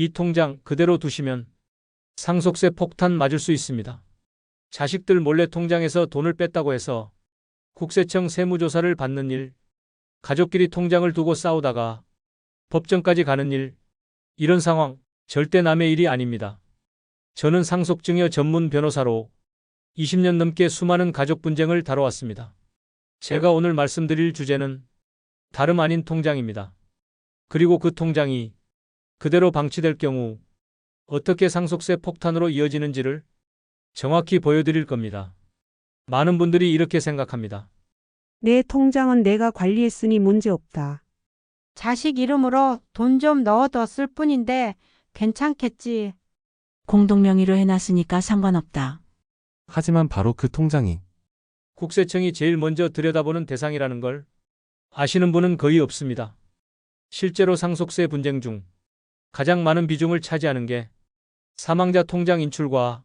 이 통장 그대로 두시면 상속세 폭탄 맞을 수 있습니다. 자식들 몰래 통장에서 돈을 뺐다고 해서 국세청 세무조사를 받는 일, 가족끼리 통장을 두고 싸우다가 법정까지 가는 일, 이런 상황 절대 남의 일이 아닙니다. 저는 상속증여 전문 변호사로 20년 넘게 수많은 가족 분쟁을 다뤄왔습니다. 제가 오늘 말씀드릴 주제는 다름 아닌 통장입니다. 그리고 그 통장이 그대로 방치될 경우 어떻게 상속세 폭탄으로 이어지는지를 정확히 보여드릴 겁니다. 많은 분들이 이렇게 생각합니다. 내 통장은 내가 관리했으니 문제없다. 자식 이름으로 돈 좀 넣어뒀을 뿐인데 괜찮겠지. 공동명의로 해놨으니까 상관없다. 하지만 바로 그 통장이 국세청이 제일 먼저 들여다보는 대상이라는 걸 아시는 분은 거의 없습니다. 실제로 상속세 분쟁 중 가장 많은 비중을 차지하는 게 사망자 통장 인출과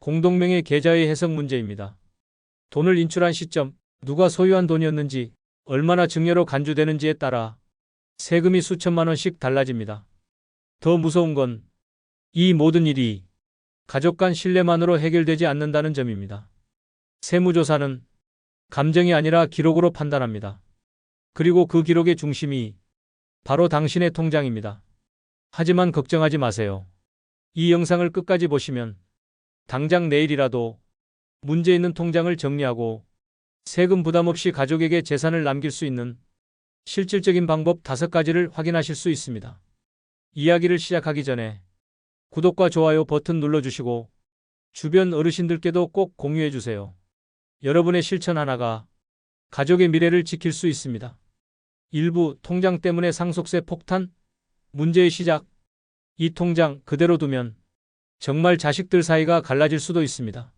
공동명의 계좌의 해석 문제입니다. 돈을 인출한 시점, 누가 소유한 돈이었는지, 얼마나 증여로 간주되는지에 따라 세금이 수천만 원씩 달라집니다. 더 무서운 건 이 모든 일이 가족 간 신뢰만으로 해결되지 않는다는 점입니다. 세무조사는 감정이 아니라 기록으로 판단합니다. 그리고 그 기록의 중심이 바로 당신의 통장입니다. 하지만 걱정하지 마세요. 이 영상을 끝까지 보시면 당장 내일이라도 문제 있는 통장을 정리하고 세금 부담 없이 가족에게 재산을 남길 수 있는 실질적인 방법 다섯 가지를 확인하실 수 있습니다. 이야기를 시작하기 전에 구독과 좋아요 버튼 눌러주시고 주변 어르신들께도 꼭 공유해 주세요. 여러분의 실천 하나가 가족의 미래를 지킬 수 있습니다. 일부 통장 때문에 상속세 폭탄? 문제의 시작. 이 통장 그대로 두면 정말 자식들 사이가 갈라질 수도 있습니다.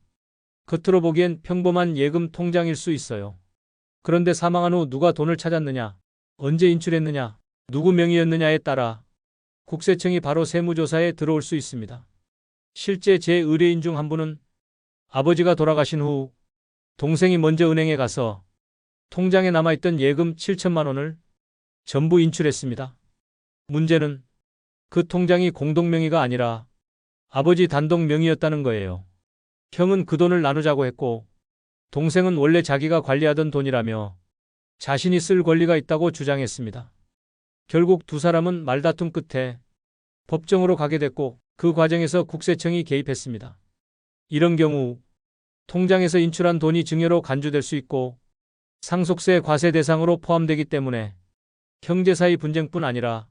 겉으로 보기엔 평범한 예금 통장일 수 있어요. 그런데 사망한 후 누가 돈을 찾았느냐, 언제 인출했느냐, 누구 명의였느냐에 따라 국세청이 바로 세무조사에 들어올 수 있습니다. 실제 제 의뢰인 중 한 분은 아버지가 돌아가신 후 동생이 먼저 은행에 가서 통장에 남아있던 예금 7천만 원을 전부 인출했습니다. 문제는 그 통장이 공동명의가 아니라 아버지 단독 명의였다는 거예요. 형은 그 돈을 나누자고 했고 동생은 원래 자기가 관리하던 돈이라며 자신이 쓸 권리가 있다고 주장했습니다. 결국 두 사람은 말다툼 끝에 법정으로 가게 됐고 그 과정에서 국세청이 개입했습니다. 이런 경우 통장에서 인출한 돈이 증여로 간주될 수 있고 상속세 과세 대상으로 포함되기 때문에 형제 사이 분쟁뿐 아니라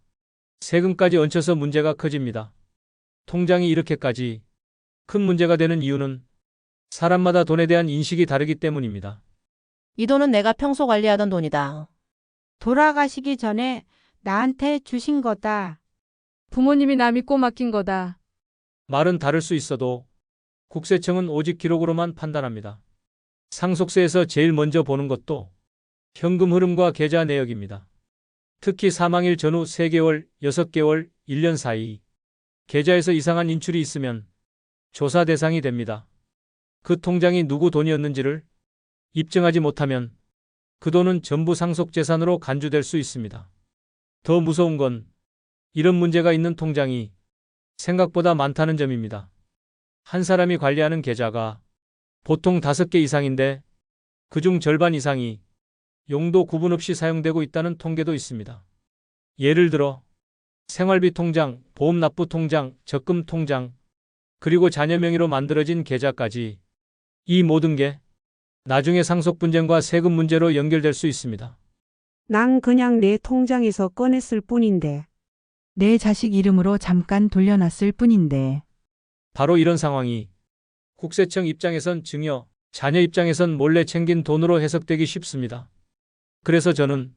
세금까지 얹혀서 문제가 커집니다. 통장이 이렇게까지 큰 문제가 되는 이유는 사람마다 돈에 대한 인식이 다르기 때문입니다. 이 돈은 내가 평소 관리하던 돈이다. 돌아가시기 전에 나한테 주신 거다. 부모님이 나 믿고 맡긴 거다. 말은 다를 수 있어도 국세청은 오직 기록으로만 판단합니다. 상속세에서 제일 먼저 보는 것도 현금 흐름과 계좌 내역입니다. 특히 사망일 전후 3개월, 6개월, 1년 사이 계좌에서 이상한 인출이 있으면 조사 대상이 됩니다. 그 통장이 누구 돈이었는지를 입증하지 못하면 그 돈은 전부 상속재산으로 간주될 수 있습니다. 더 무서운 건 이런 문제가 있는 통장이 생각보다 많다는 점입니다. 한 사람이 관리하는 계좌가 보통 5개 이상인데 그중 절반 이상이 용도 구분 없이 사용되고 있다는 통계도 있습니다. 예를 들어 생활비 통장, 보험 납부 통장, 적금 통장, 그리고 자녀 명의로 만들어진 계좌까지 이 모든 게 나중에 상속 분쟁과 세금 문제로 연결될 수 있습니다. 난 그냥 내 통장에서 꺼냈을 뿐인데. 내 자식 이름으로 잠깐 돌려놨을 뿐인데. 바로 이런 상황이 국세청 입장에선 증여, 자녀 입장에선 몰래 챙긴 돈으로 해석되기 쉽습니다. 그래서 저는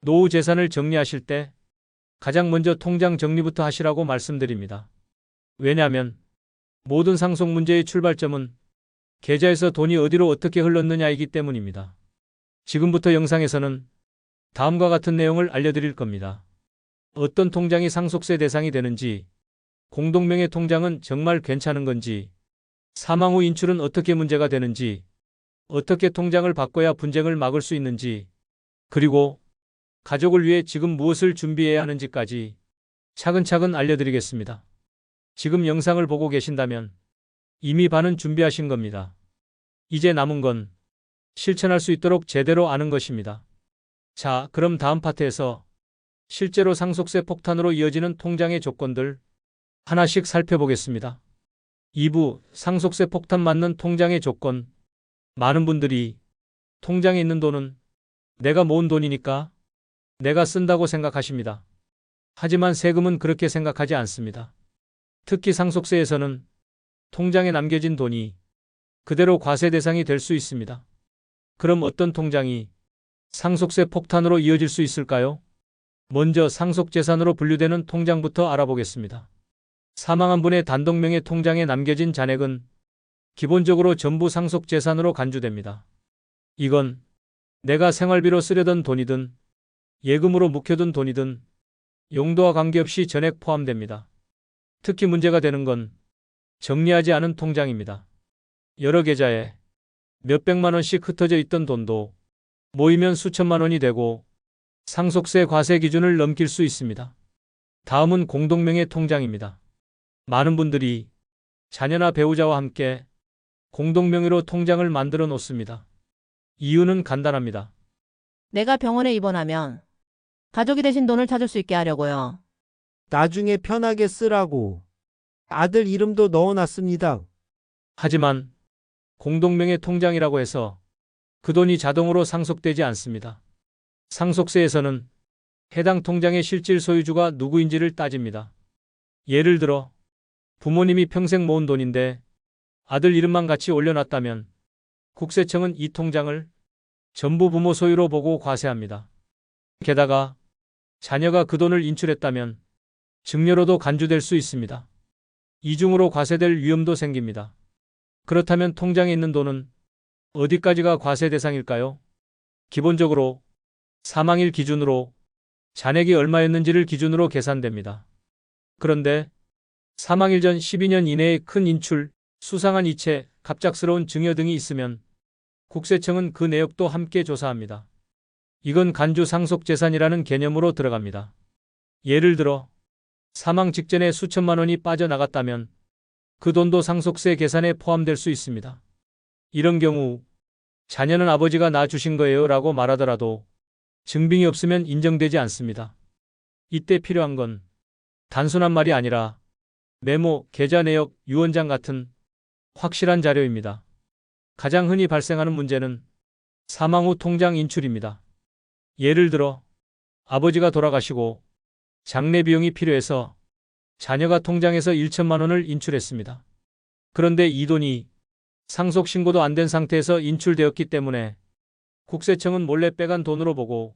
노후 재산을 정리하실 때 가장 먼저 통장 정리부터 하시라고 말씀드립니다. 왜냐하면 모든 상속 문제의 출발점은 계좌에서 돈이 어디로 어떻게 흘렀느냐이기 때문입니다. 지금부터 영상에서는 다음과 같은 내용을 알려드릴 겁니다. 어떤 통장이 상속세 대상이 되는지, 공동명의 통장은 정말 괜찮은 건지, 사망 후 인출은 어떻게 문제가 되는지, 어떻게 통장을 바꿔야 분쟁을 막을 수 있는지, 그리고 가족을 위해 지금 무엇을 준비해야 하는지까지 차근차근 알려드리겠습니다. 지금 영상을 보고 계신다면 이미 반은 준비하신 겁니다. 이제 남은 건 실천할 수 있도록 제대로 아는 것입니다. 자, 그럼 다음 파트에서 실제로 상속세 폭탄으로 이어지는 통장의 조건들 하나씩 살펴보겠습니다. 2부 상속세 폭탄 맞는 통장의 조건 많은 분들이 통장에 있는 돈은 내가 모은 돈이니까 내가 쓴다고 생각하십니다. 하지만 세금은 그렇게 생각하지 않습니다. 특히 상속세에서는 통장에 남겨진 돈이 그대로 과세 대상이 될 수 있습니다. 그럼 어떤 통장이 상속세 폭탄으로 이어질 수 있을까요? 먼저 상속재산으로 분류되는 통장부터 알아보겠습니다. 사망한 분의 단독명의 통장에 남겨진 잔액은 기본적으로 전부 상속재산으로 간주됩니다. 이건 내가 생활비로 쓰려던 돈이든 예금으로 묵혀둔 돈이든 용도와 관계없이 전액 포함됩니다. 특히 문제가 되는 건 정리하지 않은 통장입니다. 여러 계좌에 몇백만 원씩 흩어져 있던 돈도 모이면 수천만 원이 되고 상속세 과세 기준을 넘길 수 있습니다. 다음은 공동명의 통장입니다. 많은 분들이 자녀나 배우자와 함께 공동명의로 통장을 만들어 놓습니다. 이유는 간단합니다. 내가 병원에 입원하면 가족이 대신 돈을 찾을 수 있게 하려고요. 나중에 편하게 쓰라고. 아들 이름도 넣어놨습니다. 하지만 공동명의 통장이라고 해서 그 돈이 자동으로 상속되지 않습니다. 상속세에서는 해당 통장의 실질 소유주가 누구인지를 따집니다. 예를 들어 부모님이 평생 모은 돈인데 아들 이름만 같이 올려놨다면 국세청은 이 통장을 전부 부모 소유로 보고 과세합니다. 게다가 자녀가 그 돈을 인출했다면 증여로도 간주될 수 있습니다. 이중으로 과세될 위험도 생깁니다. 그렇다면 통장에 있는 돈은 어디까지가 과세 대상일까요? 기본적으로 사망일 기준으로 잔액이 얼마였는지를 기준으로 계산됩니다. 그런데 사망일 전 12년 이내에 큰 인출, 수상한 이체, 갑작스러운 증여 등이 있으면 국세청은 그 내역도 함께 조사합니다. 이건 간주 상속재산이라는 개념으로 들어갑니다. 예를 들어 사망 직전에 수천만 원이 빠져나갔다면 그 돈도 상속세 계산에 포함될 수 있습니다. 이런 경우 자녀는 아버지가 나 주신 거예요 라고 말하더라도 증빙이 없으면 인정되지 않습니다. 이때 필요한 건 단순한 말이 아니라 메모, 계좌 내역, 유언장 같은 확실한 자료입니다. 가장 흔히 발생하는 문제는 사망 후 통장 인출입니다. 예를 들어 아버지가 돌아가시고 장례 비용이 필요해서 자녀가 통장에서 1천만 원을 인출했습니다. 그런데 이 돈이 상속 신고도 안 된 상태에서 인출되었기 때문에 국세청은 몰래 빼간 돈으로 보고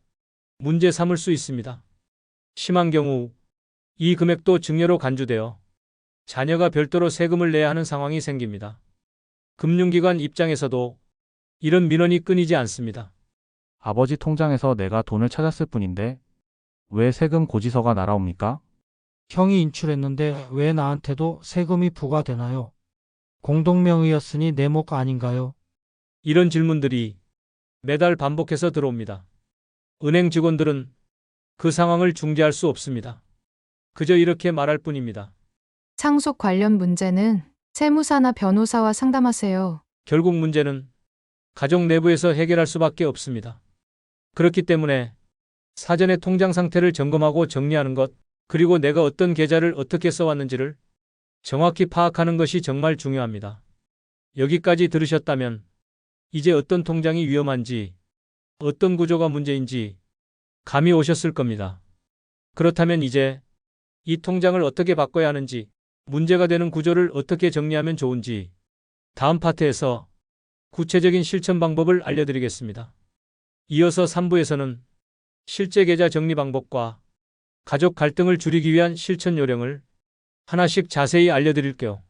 문제 삼을 수 있습니다. 심한 경우 이 금액도 증여로 간주되어 자녀가 별도로 세금을 내야 하는 상황이 생깁니다. 금융기관 입장에서도 이런 민원이 끊이지 않습니다. 아버지 통장에서 내가 돈을 찾았을 뿐인데 왜 세금 고지서가 날아옵니까? 형이 인출했는데 왜 나한테도 세금이 부과되나요? 공동명의였으니 내목 아닌가요? 이런 질문들이 매달 반복해서 들어옵니다. 은행 직원들은 그 상황을 중재할 수 없습니다. 그저 이렇게 말할 뿐입니다. 상속 관련 문제는 세무사나 변호사와 상담하세요. 결국 문제는 가족 내부에서 해결할 수밖에 없습니다. 그렇기 때문에 사전에 통장 상태를 점검하고 정리하는 것, 그리고 내가 어떤 계좌를 어떻게 써왔는지를 정확히 파악하는 것이 정말 중요합니다. 여기까지 들으셨다면 이제 어떤 통장이 위험한지, 어떤 구조가 문제인지 감이 오셨을 겁니다. 그렇다면 이제 이 통장을 어떻게 바꿔야 하는지, 문제가 되는 구조를 어떻게 정리하면 좋은지 다음 파트에서 구체적인 실천 방법을 알려드리겠습니다. 이어서 3부에서는 실제 계좌 정리 방법과 가족 갈등을 줄이기 위한 실천 요령을 하나씩 자세히 알려드릴게요.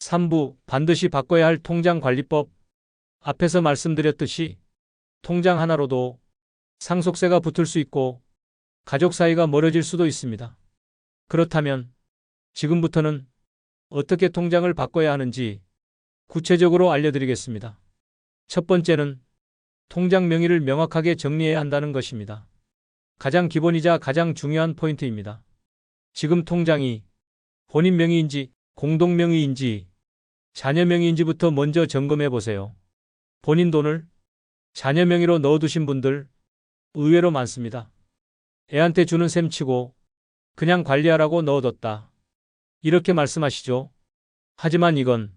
3부 반드시 바꿔야 할 통장 관리법. 앞에서 말씀드렸듯이 통장 하나로도 상속세가 붙을 수 있고 가족 사이가 멀어질 수도 있습니다. 그렇다면 지금부터는 어떻게 통장을 바꿔야 하는지 구체적으로 알려드리겠습니다. 첫 번째는 통장 명의를 명확하게 정리해야 한다는 것입니다. 가장 기본이자 가장 중요한 포인트입니다. 지금 통장이 본인 명의인지 공동 명의인지 자녀 명의인지부터 먼저 점검해 보세요. 본인 돈을 자녀 명의로 넣어두신 분들 의외로 많습니다. 애한테 주는 셈 치고 그냥 관리하라고 넣어뒀다. 이렇게 말씀하시죠. 하지만 이건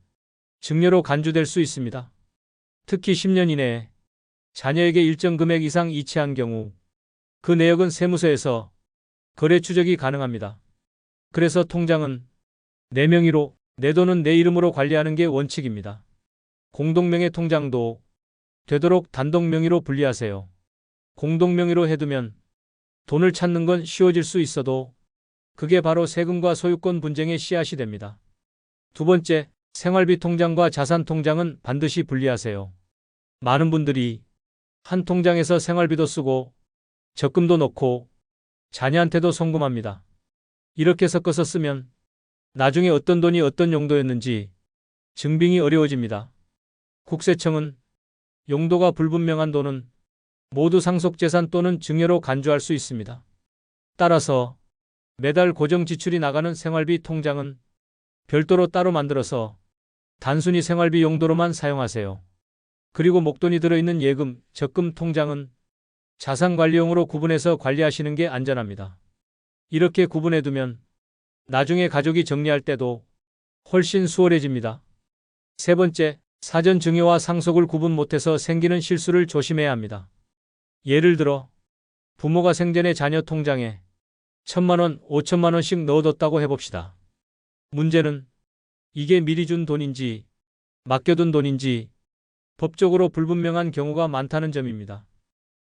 증여로 간주될 수 있습니다. 특히 10년 이내에 자녀에게 일정 금액 이상 이체한 경우 그 내역은 세무서에서 거래 추적이 가능합니다. 그래서 통장은 내 명의로 내 돈은 내 이름으로 관리하는 게 원칙입니다. 공동명의 통장도 되도록 단독 명의로 분리하세요. 공동 명의로 해두면 돈을 찾는 건 쉬워질 수 있어도 그게 바로 세금과 소유권 분쟁의 씨앗이 됩니다. 두 번째, 생활비 통장과 자산 통장은 반드시 분리하세요. 많은 분들이 한 통장에서 생활비도 쓰고 적금도 넣고 자녀한테도 송금합니다. 이렇게 섞어서 쓰면 나중에 어떤 돈이 어떤 용도였는지 증빙이 어려워집니다. 국세청은 용도가 불분명한 돈은 모두 상속재산 또는 증여로 간주할 수 있습니다. 따라서 매달 고정 지출이 나가는 생활비 통장은 별도로 따로 만들어서 단순히 생활비 용도로만 사용하세요. 그리고 목돈이 들어있는 예금, 적금 통장은 자산관리용으로 구분해서 관리하시는 게 안전합니다. 이렇게 구분해두면 나중에 가족이 정리할 때도 훨씬 수월해집니다. 세 번째, 사전 증여와 상속을 구분 못해서 생기는 실수를 조심해야 합니다. 예를 들어 부모가 생전에 자녀 통장에 천만 원, 오천만 원씩 넣어뒀다고 해봅시다. 문제는 이게 미리 준 돈인지 맡겨둔 돈인지 법적으로 불분명한 경우가 많다는 점입니다.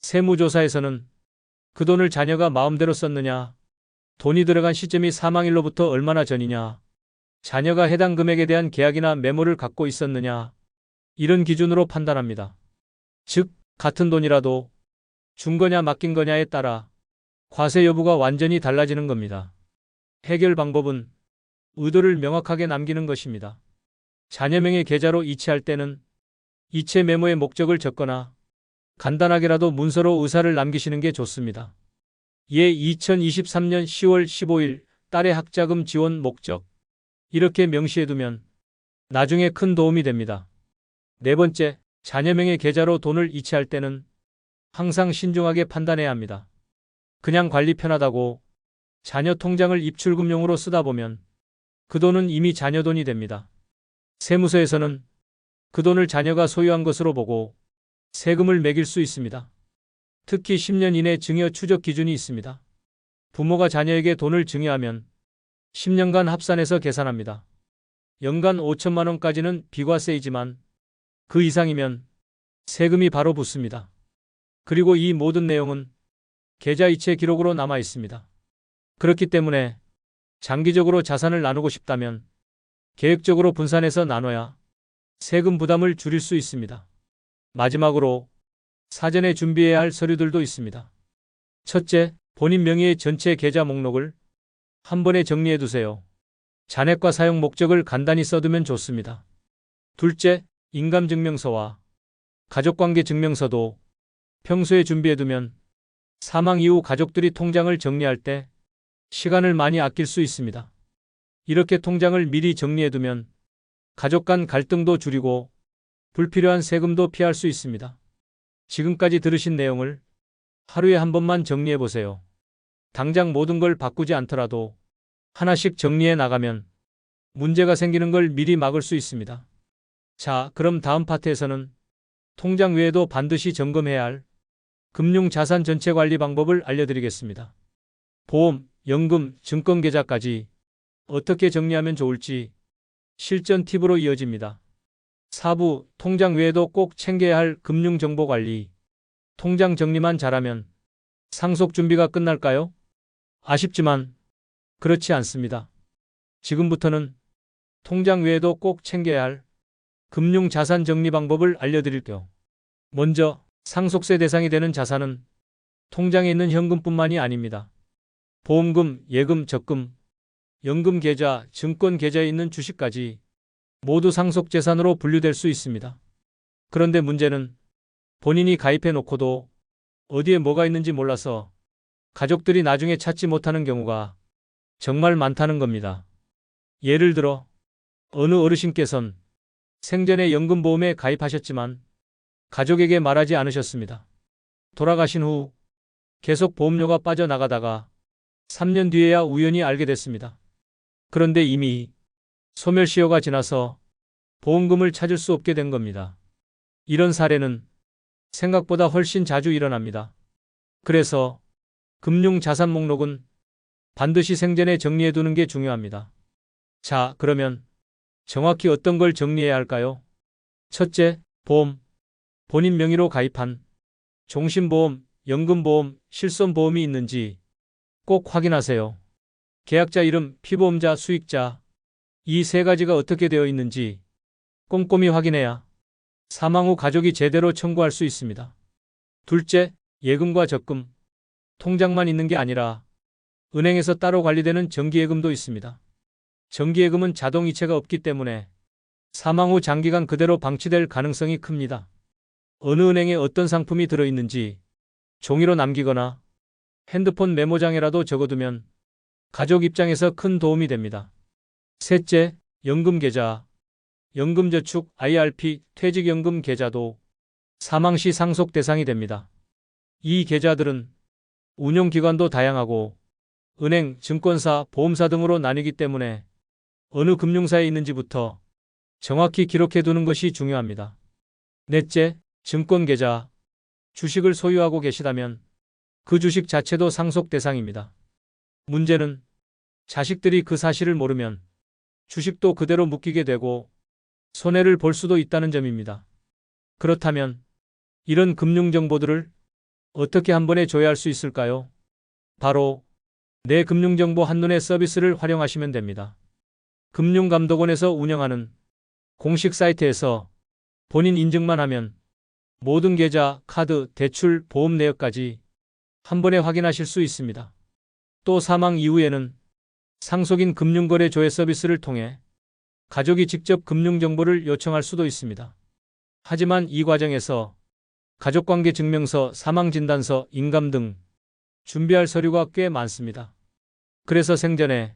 세무조사에서는 그 돈을 자녀가 마음대로 썼느냐, 돈이 들어간 시점이 사망일로부터 얼마나 전이냐, 자녀가 해당 금액에 대한 계약이나 메모를 갖고 있었느냐, 이런 기준으로 판단합니다. 즉, 같은 돈이라도 준 거냐 맡긴 거냐에 따라 과세 여부가 완전히 달라지는 겁니다. 해결 방법은 의도를 명확하게 남기는 것입니다. 자녀명의 계좌로 이체할 때는 이체 메모의 목적을 적거나 간단하게라도 문서로 의사를 남기시는 게 좋습니다. 예 2023년 10월 15일 딸의 학자금 지원 목적 이렇게 명시해두면 나중에 큰 도움이 됩니다. 네 번째, 자녀명의 계좌로 돈을 이체할 때는 항상 신중하게 판단해야 합니다. 그냥 관리 편하다고 자녀 통장을 입출금용으로 쓰다 보면 그 돈은 이미 자녀 돈이 됩니다. 세무서에서는 그 돈을 자녀가 소유한 것으로 보고 세금을 매길 수 있습니다. 특히 10년 이내 증여 추적 기준이 있습니다. 부모가 자녀에게 돈을 증여하면 10년간 합산해서 계산합니다. 연간 5천만 원까지는 비과세이지만 그 이상이면 세금이 바로 붙습니다. 그리고 이 모든 내용은 계좌 이체 기록으로 남아 있습니다. 그렇기 때문에 장기적으로 자산을 나누고 싶다면 계획적으로 분산해서 나눠야 세금 부담을 줄일 수 있습니다. 마지막으로 사전에 준비해야 할 서류들도 있습니다. 첫째, 본인 명의의 전체 계좌 목록을 한 번에 정리해 두세요. 잔액과 사용 목적을 간단히 써두면 좋습니다. 둘째, 인감증명서와 가족관계 증명서도 평소에 준비해 두면 사망 이후 가족들이 통장을 정리할 때 시간을 많이 아낄 수 있습니다. 이렇게 통장을 미리 정리해 두면 가족 간 갈등도 줄이고 불필요한 세금도 피할 수 있습니다. 지금까지 들으신 내용을 하루에 한 번만 정리해 보세요. 당장 모든 걸 바꾸지 않더라도 하나씩 정리해 나가면 문제가 생기는 걸 미리 막을 수 있습니다. 자, 그럼 다음 파트에서는 통장 외에도 반드시 점검해야 할 금융 자산 전체 관리 방법을 알려드리겠습니다. 보험, 연금, 증권 계좌까지 어떻게 정리하면 좋을지 실전 팁으로 이어집니다. 4부 통장 외에도 꼭 챙겨야 할 금융 정보 관리. 통장 정리만 잘하면 상속 준비가 끝날까요? 아쉽지만 그렇지 않습니다. 지금부터는 통장 외에도 꼭 챙겨야 할 금융 자산 정리 방법을 알려드릴게요. 먼저 상속세 대상이 되는 자산은 통장에 있는 현금뿐만이 아닙니다. 보험금, 예금, 적금, 연금 계좌, 증권 계좌에 있는 주식까지 모두 상속 재산으로 분류될 수 있습니다. 그런데 문제는 본인이 가입해 놓고도 어디에 뭐가 있는지 몰라서 가족들이 나중에 찾지 못하는 경우가 정말 많다는 겁니다. 예를 들어 어느 어르신께선 생전에 연금보험에 가입하셨지만 가족에게 말하지 않으셨습니다. 돌아가신 후 계속 보험료가 빠져나가다가 3년 뒤에야 우연히 알게 됐습니다. 그런데 이미 소멸시효가 지나서 보험금을 찾을 수 없게 된 겁니다. 이런 사례는 생각보다 훨씬 자주 일어납니다. 그래서 금융 자산 목록은 반드시 생전에 정리해 두는 게 중요합니다. 자, 그러면 정확히 어떤 걸 정리해야 할까요? 첫째, 보험. 본인 명의로 가입한 종신보험, 연금보험, 실손보험이 있는지 꼭 확인하세요. 계약자 이름, 피보험자, 수익자. 이 세 가지가 어떻게 되어 있는지 꼼꼼히 확인해야 사망 후 가족이 제대로 청구할 수 있습니다. 둘째, 예금과 적금. 통장만 있는 게 아니라 은행에서 따로 관리되는 정기예금도 있습니다. 정기예금은 자동이체가 없기 때문에 사망 후 장기간 그대로 방치될 가능성이 큽니다. 어느 은행에 어떤 상품이 들어있는지 종이로 남기거나 핸드폰 메모장에라도 적어두면 가족 입장에서 큰 도움이 됩니다. 셋째, 연금계좌. 연금저축, IRP, 퇴직연금 계좌도 사망 시 상속 대상이 됩니다. 이 계좌들은 운용기관도 다양하고 은행, 증권사, 보험사 등으로 나뉘기 때문에 어느 금융사에 있는지부터 정확히 기록해 두는 것이 중요합니다. 넷째, 증권 계좌. 주식을 소유하고 계시다면 그 주식 자체도 상속 대상입니다. 문제는 자식들이 그 사실을 모르면 주식도 그대로 묶이게 되고 손해를 볼 수도 있다는 점입니다. 그렇다면 이런 금융 정보들을 어떻게 한 번에 조회할 수 있을까요? 바로 내 금융정보 한눈에 서비스를 활용하시면 됩니다. 금융감독원에서 운영하는 공식 사이트에서 본인 인증만 하면 모든 계좌, 카드, 대출, 보험 내역까지 한 번에 확인하실 수 있습니다. 또 사망 이후에는 상속인 금융거래 조회 서비스를 통해 가족이 직접 금융정보를 요청할 수도 있습니다. 하지만 이 과정에서 가족관계 증명서, 사망진단서, 인감 등 준비할 서류가 꽤 많습니다. 그래서 생전에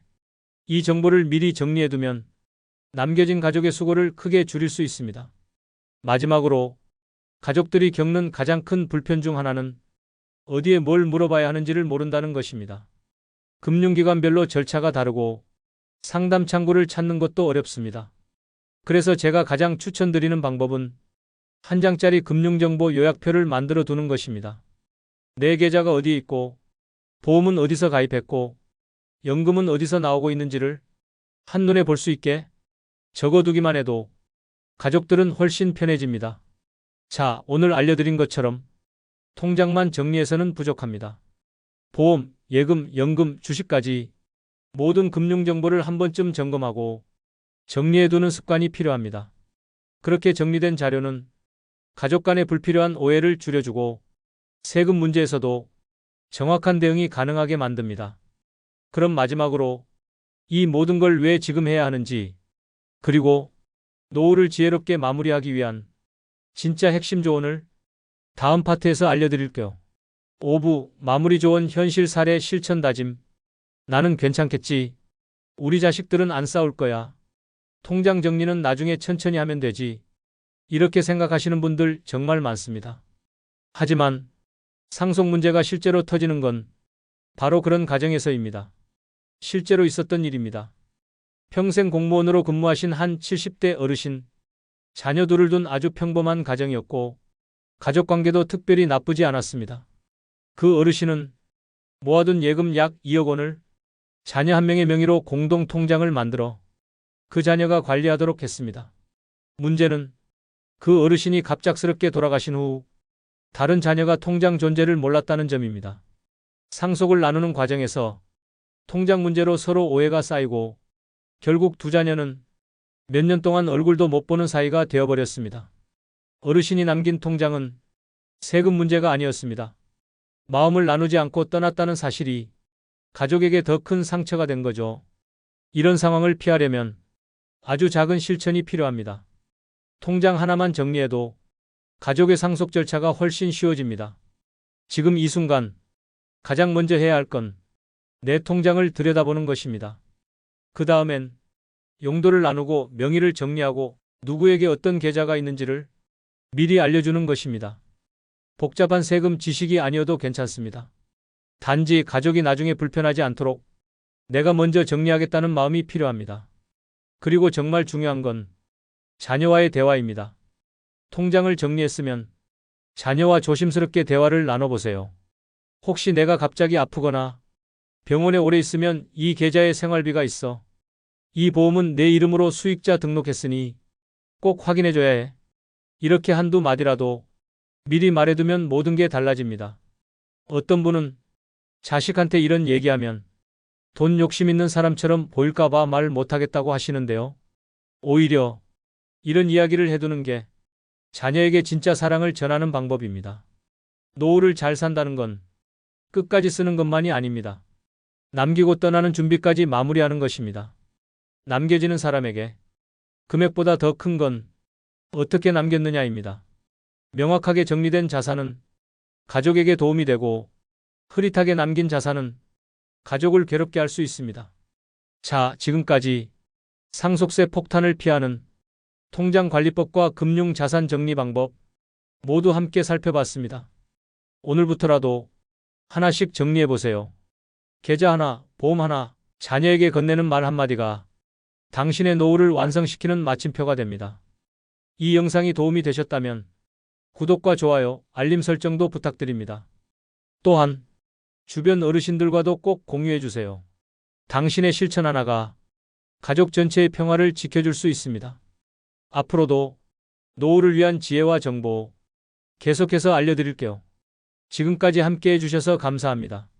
이 정보를 미리 정리해두면 남겨진 가족의 수고를 크게 줄일 수 있습니다. 마지막으로 가족들이 겪는 가장 큰 불편 중 하나는 어디에 뭘 물어봐야 하는지를 모른다는 것입니다. 금융기관별로 절차가 다르고 상담 창구를 찾는 것도 어렵습니다. 그래서 제가 가장 추천드리는 방법은 한 장짜리 금융정보 요약표를 만들어 두는 것입니다. 내 계좌가 어디에 있고, 보험은 어디서 가입했고, 연금은 어디서 나오고 있는지를 한눈에 볼 수 있게 적어두기만 해도 가족들은 훨씬 편해집니다. 자, 오늘 알려드린 것처럼 통장만 정리해서는 부족합니다. 보험, 예금, 연금, 주식까지 모든 금융정보를 한 번쯤 점검하고 정리해두는 습관이 필요합니다. 그렇게 정리된 자료는 가족 간의 불필요한 오해를 줄여주고 세금 문제에서도 정확한 대응이 가능하게 만듭니다. 그럼 마지막으로 이 모든 걸 왜 지금 해야 하는지 그리고 노후를 지혜롭게 마무리하기 위한 진짜 핵심 조언을 다음 파트에서 알려드릴게요. 5부 마무리 조언 현실 사례 실천 다짐 나는 괜찮겠지. 우리 자식들은 안 싸울 거야. 통장 정리는 나중에 천천히 하면 되지. 이렇게 생각하시는 분들 정말 많습니다. 하지만 상속 문제가 실제로 터지는 건 바로 그런 가정에서입니다. 실제로 있었던 일입니다. 평생 공무원으로 근무하신 한 70대 어르신, 자녀 둘을 둔 아주 평범한 가정이었고, 가족 관계도 특별히 나쁘지 않았습니다. 그 어르신은 모아둔 예금 약 2억 원을 자녀 한 명의 명의로 공동 통장을 만들어 그 자녀가 관리하도록 했습니다. 문제는 그 어르신이 갑작스럽게 돌아가신 후 다른 자녀가 통장 존재를 몰랐다는 점입니다. 상속을 나누는 과정에서 통장 문제로 서로 오해가 쌓이고 결국 두 자녀는 몇 년 동안 얼굴도 못 보는 사이가 되어버렸습니다. 어르신이 남긴 통장은 세금 문제가 아니었습니다. 마음을 나누지 않고 떠났다는 사실이 가족에게 더 큰 상처가 된 거죠. 이런 상황을 피하려면 아주 작은 실천이 필요합니다. 통장 하나만 정리해도 가족의 상속 절차가 훨씬 쉬워집니다. 지금 이 순간 가장 먼저 해야 할 건 내 통장을 들여다보는 것입니다. 그 다음엔 용도를 나누고 명의를 정리하고 누구에게 어떤 계좌가 있는지를 미리 알려주는 것입니다. 복잡한 세금 지식이 아니어도 괜찮습니다. 단지 가족이 나중에 불편하지 않도록 내가 먼저 정리하겠다는 마음이 필요합니다. 그리고 정말 중요한 건 자녀와의 대화입니다. 통장을 정리했으면 자녀와 조심스럽게 대화를 나눠보세요. 혹시 내가 갑자기 아프거나 병원에 오래 있으면 이 계좌에 생활비가 있어. 이 보험은 내 이름으로 수익자 등록했으니 꼭 확인해줘야 해. 이렇게 한두 마디라도 미리 말해두면 모든 게 달라집니다. 어떤 분은 자식한테 이런 얘기하면 돈 욕심 있는 사람처럼 보일까봐 말 못하겠다고 하시는데요. 오히려 이런 이야기를 해두는 게 자녀에게 진짜 사랑을 전하는 방법입니다. 노후를 잘 산다는 건 끝까지 쓰는 것만이 아닙니다. 남기고 떠나는 준비까지 마무리하는 것입니다. 남겨지는 사람에게 금액보다 더 큰 건 어떻게 남겼느냐입니다. 명확하게 정리된 자산은 가족에게 도움이 되고 흐릿하게 남긴 자산은 가족을 괴롭게 할 수 있습니다. 자, 지금까지 상속세 폭탄을 피하는 통장관리법과 금융자산 정리 방법 모두 함께 살펴봤습니다. 오늘부터라도 하나씩 정리해 보세요. 계좌 하나, 보험 하나, 자녀에게 건네는 말 한마디가 당신의 노후를 완성시키는 마침표가 됩니다. 이 영상이 도움이 되셨다면 구독과 좋아요, 알림 설정도 부탁드립니다. 또한 주변 어르신들과도 꼭 공유해 주세요. 당신의 실천 하나가 가족 전체의 평화를 지켜줄 수 있습니다. 앞으로도 노후를 위한 지혜와 정보 계속해서 알려드릴게요. 지금까지 함께 해 주셔서 감사합니다.